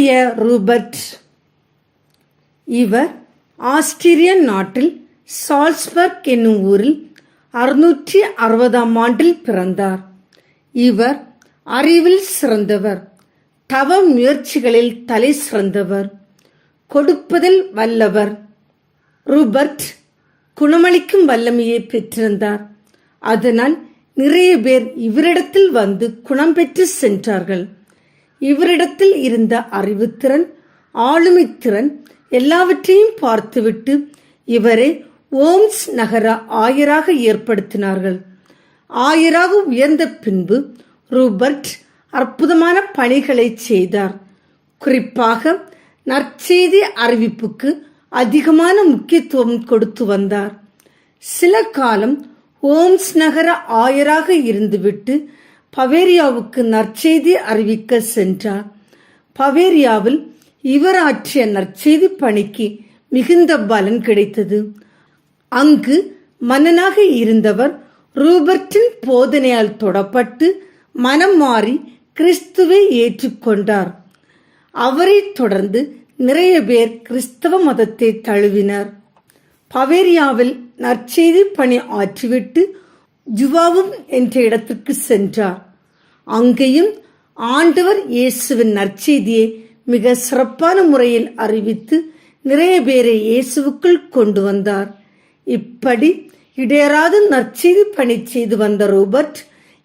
தூய ரூபர்ட். இவர் ஆஸ்திரியன் நாட்டில் சால்ஸ்பர்க் என்னும் ஊரில் அறுநூற்றி அறுபதாம் ஆண்டில் பிறந்தார். இவர் அறிவில் சிறந்தவர் தவ முயற்சிகளில் தலை சிறந்தவர் கொடுப்பதில் வல்லவர். ரூபர்ட் குணமளிக்கும் வல்லமையை பெற்றிருந்தார். அதனால் நிறைய பேர் இவரிடத்தில் வந்து குணம் பெற்று சென்றார்கள். இவரிடத்தில் இருந்த அறிவுத்திறன் ஆளுமைத்திறன் எல்லாவற்றையும் பார்த்துவிட்டு இவரை ஓம்ஸ் நகர ஆயராக ஏற்படுத்தினார்கள். ஆயராக உயர்ந்த பின்பு ரூபர்ட் அற்புதமான பணிகளை செய்தார். குறிப்பாக நற்செய்தி அறிவிப்புக்கு அதிகமான முக்கியத்துவம் கொடுத்து வந்தார். சில காலம் ஓம்ஸ் நகர ஆயராக இருந்துவிட்டு பவேரியாவுக்கு நற்செய்தி அறிவிக்க சென்றார். பவேரியாவில் இவர் ஆற்றிய நற்செய்தி பணிக்கு மிகுந்த பலன் கிடைத்தது. அங்கு மன்னனாக இருந்தவர் ரூபர்ட்டின் போதனையால் தொடப்பட்டு மனம் மாறி கிறிஸ்துவை ஏற்றுக்கொண்டார். அவரைத் தொடர்ந்து நிறைய பேர் கிறிஸ்தவ மதத்தை தழுவினர். பவேரியாவில் நற்செய்தி பணி ஆற்றிவிட்டு ஜுவாவும் என்ற இடத்திற்கு சென்றார். அங்கேயும் ஆண்டவர் இயேசுவின் நற்செய்தியை மிக சிறப்பான முறையில் அறிவித்து நிறைய பேரை இயேசுவுக்குள் கொண்டு வந்தார். இப்படி இடையராது நற்செய்தி பணி செய்து வந்த ரோபர்ட்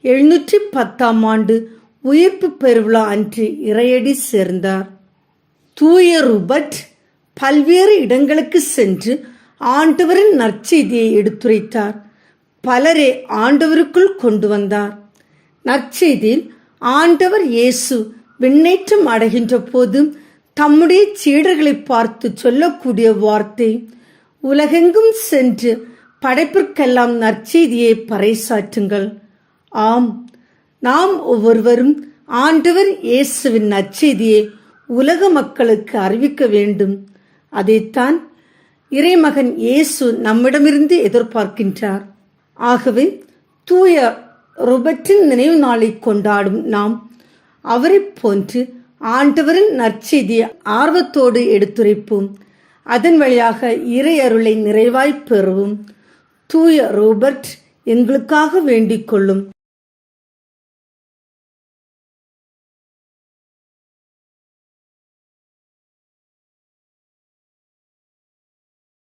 எழுநூற்றி பத்தாம் ஆண்டு உயிர்ப்பு பெருவிழா அன்று இறையடி சேர்ந்தார். தூய ரூபர்ட் பல்வேறு இடங்களுக்கு சென்று ஆண்டவரின் நற்செய்தியை எடுத்துரைத்தார். பலரை ஆண்டவருக்குள் கொண்டு வந்தார். நற்செய்தியில் ஆண்டவர் இயேசு விண்ணேற்றம் அடைகின்ற போது தம்முடைய சீடர்களை பார்த்து சொல்லக்கூடிய வார்த்தை உலகெங்கும் சென்று படைப்பிற்கெல்லாம் நற்செய்தியை பறைசாற்றுங்கள். ஆம் நாம் ஒவ்வொருவரும் ஆண்டவர் இயேசுவின் நற்செய்தியை உலக மக்களுக்கு அறிவிக்க வேண்டும். அதைத்தான் இறைமகன் இயேசு நம்மிடமிருந்து எதிர்பார்க்கின்றார். ஆகவே தூய ருபர்ட்டின் நினைவு நாளை கொண்டாடும் நாம் அவரைப் போன்று ஆண்டவரின் நற்செய்தியை ஆர்வத்தோடு எடுத்துரைப்போம். அதன் வழியாக இறை அருளை நிறைவாய்ப் பெறுவோம். தூய ரோபர்ட் எங்களுக்காக வேண்டிக் கொள்ளும்.